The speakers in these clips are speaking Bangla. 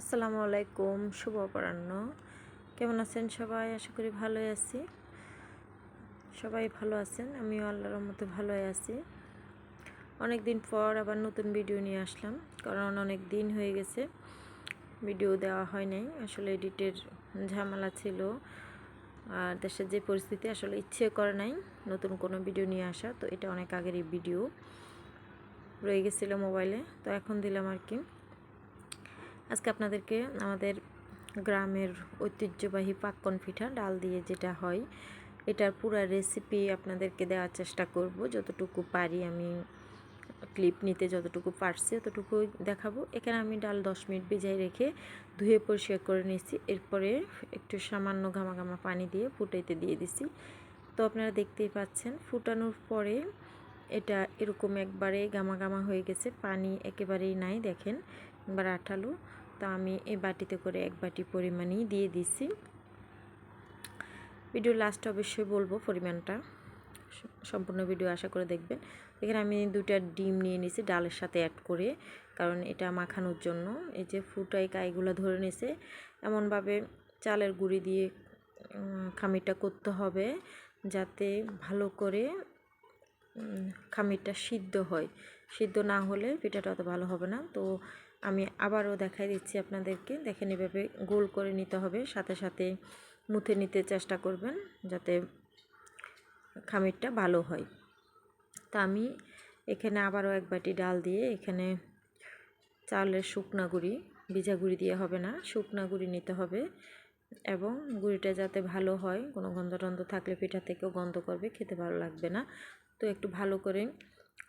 আসসালামু আলাইকুম, শুভ অপরাহ্ন। কেমন আছেন সবাই? আশা করি ভালোই আছি। সবাই ভালো আছেন? আমিও আল্লাহর মতো ভালোই আছি। অনেক দিন পর আবার নতুন ভিডিও নিয়ে আসলাম, কারণ অনেক দিন হয়ে গেছে। ভিডিও দেওয়া হয় নাই, আসলে এডিটের ঝামেলা ছিল। আর দেশের যে পরিস্থিতি, আসলে ইচ্ছে করে নাই নতুন কোনো ভিডিও নিয়ে আসা, তো এটা অনেক আগেরই ভিডিও। রয়ে গেছিল মোবাইলে, তো এখন দিলাম আর কি। আজকে আপনাদেরকে আমাদের গ্রামের ঐতিহ্যবাহী পাক্কন পিঠা, ডাল দিয়ে যেটা হয়, এটার পুরা রেসিপি আপনাদেরকে দেওয়ার চেষ্টা করব। যতটুকু পারি আমি ক্লিপ নিতে যতটুকু পারছি ততটুকু দেখাবো। এখানে আমি ডাল দশ মিনিট ভিজাই রেখে ধুয়ে পরিষ্কার করে নিয়েছি। এরপরে একটু সামান্য ঘামা ঘামা পানি দিয়ে ফুটাইতে দিয়ে দিছি। তো আপনারা দেখতেই পাচ্ছেন, ফুটানোর পরে এটা এরকম একবারে গামা গামা হয়ে গেছে, পানি একেবারেই নাই, দেখেন, একবার আঠালো। তা আমি এই বাটিতে করে এক বাটি পরিমাণই দিয়ে দিছি। ভিডিও লাস্ট অবশ্যই বলব পরিমাণটা। সম্পূর্ণ ভিডিও আশা করে দেখবেন। এখানে আমি দুটা ডিম নিয়ে নিয়েছি ডালের সাথে অ্যাড করে, কারণ এটা মাখানোর জন্য। এই যে ফুটাই কাইগুলো ধরে নিয়েছে এমনভাবে চালের গুঁড়ি দিয়ে খামিরটা করতে হবে যাতে ভালো করে খামিরটা সিদ্ধ হয়। সিদ্ধ না হলে পিঠাটা অত ভালো হবে না। তো আমি আবারও দেখাই দিচ্ছি আপনাদেরকে। দেখেন এভাবে গোল করে নিতে হবে, সাথে সাথে মুথে নিতে চেষ্টা করবেন যাতে খামিরটা ভালো হয়। তা আমি এখানে আবারও এক বাটি ডাল দিয়ে এখানে চালের শুকনা গুঁড়ি, ভিজা গুঁড়ি দিয়ে হবে না, শুকনা গুঁড়ি নিতে হবে এবং গুঁড়িটা যাতে ভালো হয়, কোনো গন্ধ টন্ধ থাকলে পিঠা থেকেও গন্ধ করবে, খেতে ভালো লাগবে না। তো একটু ভালো করে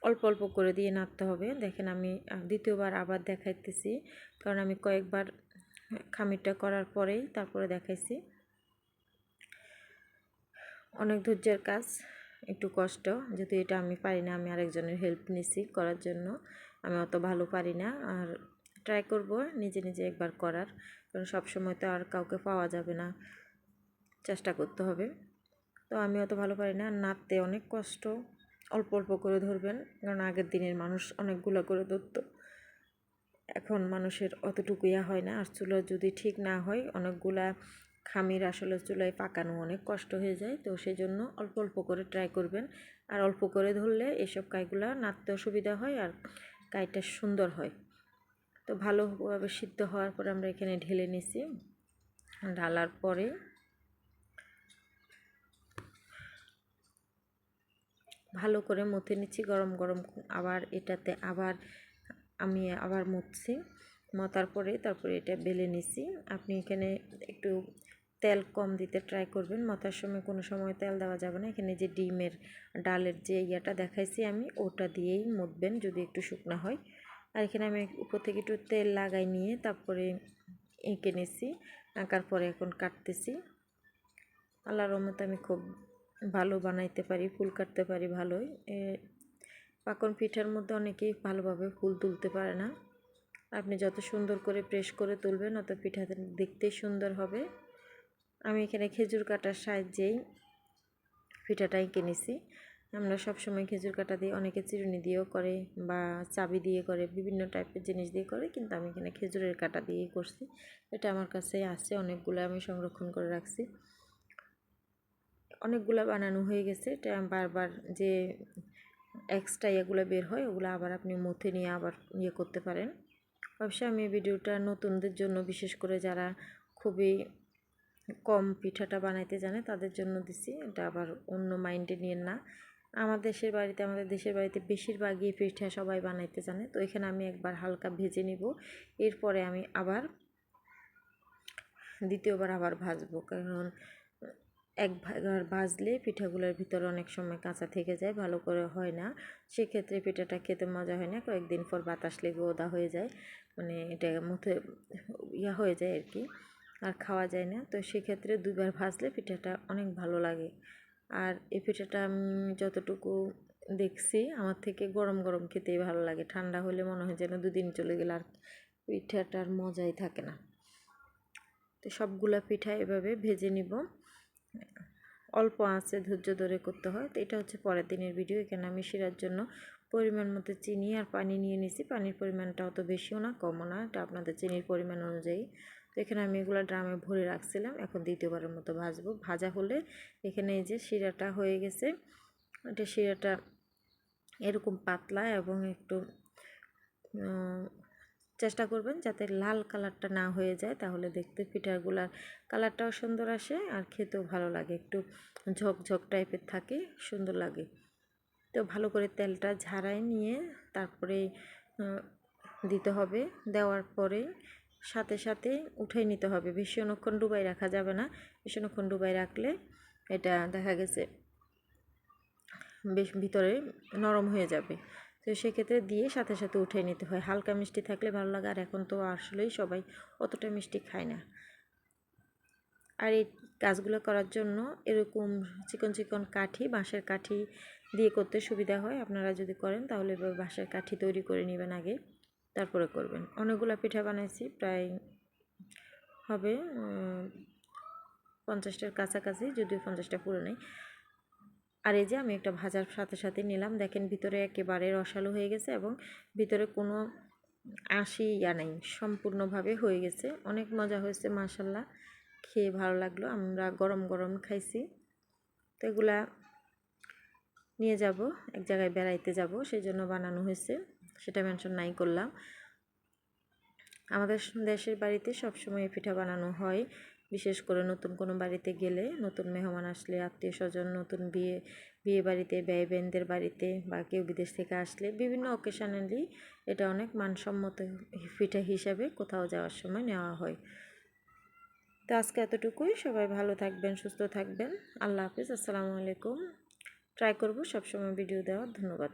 অল্প অল্প করে দিয়ে নাড়তে হবে। দেখেন আমি দ্বিতীয়বার আবার দেখাইতেছি। কারণ আমি কয়েকবার খামিরটা করার পরেই তারপরে দেখাইছি। অনেক ধৈর্যের কাজ, একটু কষ্ট। যেহেতু এটা আমি পারি না, আমি আরেকজনের হেল্প নিছি করার জন্য। আমি অত ভালো পারি না। আর ট্রাই করব নিজে নিজে একবার করার। কারণ সবসময় তো আর কাউকে পাওয়া যাবে না। চেষ্টা করতে হবে। তো আমি অত ভালো পারি না। নাড়তে অনেক কষ্ট। অল্প অল্প করে ধরবেন, কারণ আগের দিনের মানুষ অনেকগুলো করে ধরত। এখন মানুষের অতটুকু ইয়া হয় না, আর চুলো যদি ঠিক না হয়, অনেকগুলা খামির আসলে চুলায় পাকানো অনেক কষ্ট হয়ে যায়, তো সেই জন্য অল্প অল্প করে ট্রাই করবেন। আর অল্প করে ধরলে এসব কাইগুলা নাড়তে সুবিধা হয়, আর কাইটা সুন্দর হয়। তো ভালোভাবে সিদ্ধ হওয়ার পরে আমরা এখানে ঢেলে নিছি। ঢালার পরে ভালো করে মথে নিচ্ছি, গরম গরম আবার এটাতে আবার আমি আবার মুছছি মতার পরে তারপরে এটা বেলে নিছি। আপনি এখানে একটু তেল কম দিতে ট্রাই করবেন। মতার সময় কোনো সময় তেল দেওয়া যাবে না। এখানে যে ডিমের ডালের যে ইয়াটা দেখাইছি আমি, ওটা দিয়েই মুতবেন যদি একটু শুকনো হয়। আর এখানে আমি উপর থেকে একটু তেল লাগাই নিয়ে তারপরে এঁকে নিছি। আঁকার পরে এখন কাটতেছি। আল্লাহর রহমতে আমি খুব ভালো বানাইতে পারি, ফুল কাটতে পারি ভালোই। পাকন পিঠার মধ্যে অনেকেই ভালোভাবে ফুল তুলতে পারে না। আপনি যত সুন্দর করে প্রেস করে তুলবেন, অত পিঠা দেখতে সুন্দর হবে। আমি এখানে খেজুর কাটার সাহায্যেই পিঠাটাই কিনেছি। আমরা সবসময় খেজুর কাটা দিয়ে অনেকে চিরুনি দিয়েও করে বা চাবি দিয়ে করে, বিভিন্ন টাইপের জিনিস দিয়ে করে, কিন্তু আমি এখানে খেজুরের কাটা দিয়েই করছি। এটা আমার কাছে আছে, অনেকগুলো আমি সংরক্ষণ করে রাখছি। অনেকগুলো বানানো হয়ে গেছে। এটা বারবার যে এক্সট্রা ইয়েগুলো বের হয়, ওগুলো আবার আপনি মথে নিয়ে আবার ইয়ে করতে পারেন। অবশ্যই আমি ভিডিওটা নতুনদের জন্য, বিশেষ করে যারা খুবই কম পিঠাটা বানাইতে জানে, তাদের জন্য দিছি। এটা আবার অন্য মাইন্ডে নিয়ে না। আমার দেশের বাড়িতে, আমাদের দেশের বাড়িতে বেশিরভাগই পিঠা সবাই বানাইতে জানে। তো এখানে আমি একবার হালকা ভেজে নিব। এরপরে আমি আবার দ্বিতীয়বার আবার ভাজবো। কারণ একবার ভাজলে পিঠাগুলোর ভিতরে অনেক সময় কাঁচা থেকে যায়, ভালো করে হয় না। সেক্ষেত্রে পিঠাটা খেতে মজা হয় না, কয়েকদিন পর বাতাস লেগে ওদা হয়ে যায়। মানে এটা মুখে ইয়া হয়ে যায় আর কি, আর খাওয়া যায় না। তো সেক্ষেত্রে দুবার ভাজলে পিঠাটা অনেক ভালো লাগে। আর এই পিঠাটা আমি যতটুকু দেখছি, আমার থেকে গরম গরম খেতেই ভালো লাগে। ঠান্ডা হলে মনে হয় যেন দুদিন চলে গেলে আর পিঠাটার মজাই থাকে না। তো সবগুলা পিঠা এভাবে ভেজে নিব। অল্প আছে, ধৈর্য ধরে করতে হয়। তো এটা হচ্ছে পরের দিনের ভিডিও এখানে আমি শিরার জন্য পরিমাণ মতো চিনি আর পানি নিয়ে নিছি। পানির পরিমাণটা অত বেশিও না, কমও না। এটা আপনাদের চিনির পরিমাণ অনুযায়ী। তো এখানে আমি এগুলো ড্রামে ভরে রাখছিলাম। এখন দ্বিতীয়বারের মতো ভাজবো। ভাজা হলে এখানে এই যে শিরাটা হয়ে গেছে, এটা শিরাটা এরকম পাতলা এবং একটু চেষ্টা করবেন যাতে লাল কালারটা না হয়ে যায়, তাহলে দেখতে পিঠাগুলার কালারটাও সুন্দর আসে আর খেতেও ভালো লাগে। একটু ঝকঝক টাইপের থাকে, সুন্দর লাগে। তো ভালো করে তেলটা ঝাড়াই নিয়ে তারপরে দিতে হবে। দেওয়ার পরে সাথে সাথে উঠাই নিতে হবে। অনেকক্ষণ ডুবাই রাখা যাবে না। অনেকক্ষণ ডুবাই রাখলে এটা দেখা গেছে বেশ ভিতরে নরম হয়ে যাবে। তো সেক্ষেত্রে দিয়ে সাথে সাথে উঠে নিতে হয়। হালকা মিষ্টি থাকলে ভালো লাগে। আর এখন তো আসলেই সবাই অতটা মিষ্টি খায় না। আর এই কাজগুলো করার জন্য এরকম চিকন চিকন কাঠি, বাঁশের কাঠি দিয়ে করতে সুবিধা হয়। আপনারা যদি করেন তাহলে বাঁশের কাঠি তৈরি করে নেবেন আগে, তারপরে করবেন। অনেকগুলো পিঠা বানাইছি, প্রায় হবে পঞ্চাশটার কাছাকাছি, যদিও পঞ্চাশটা পুরো নেই। আর এই যে আমি একটা ভাজার সাথে সাথে নিলাম। দেখেন ভিতরে একেবারে রসালো হয়ে গেছে এবং ভিতরে কোনো আশি ইয়া নেই, সম্পূর্ণভাবে হয়ে গেছে। অনেক মজা হয়েছে মাসাল্লাহ খেয়ে ভালো লাগল। আমরা গরম গরম খাইছি। তো এগুলা নিয়ে যাব, এক জায়গায় বেড়াইতে যাব সেই জন্য বানানো হয়েছে। সেটা মেনশন নাই করলাম। আমাদের দেশের বাড়িতে সবসময় পিঠা বানানো হয়। বিশেষ করে নতুন কোনো বাড়িতে গেলে নতুন মেহমান আসলে আত্মীয় স্বজন নতুন বিয়ে বিয়ে বাড়িতে ব্যয় বাড়িতে বা কেউ বিদেশ থেকে আসলে বিভিন্ন অকেশনালি এটা অনেক মানসম্মত পিঠা হিসাবে কোথাও যাওয়ার সময় নেওয়া হয়। তো আজকে এতটুকুই। সবাই ভালো থাকবেন, সুস্থ থাকবেন। আল্লাহ হাফিজ। আসসালামু আলাইকুম। ট্রাই করব, সবসময় ভিডিও দেওয়ার। ধন্যবাদ।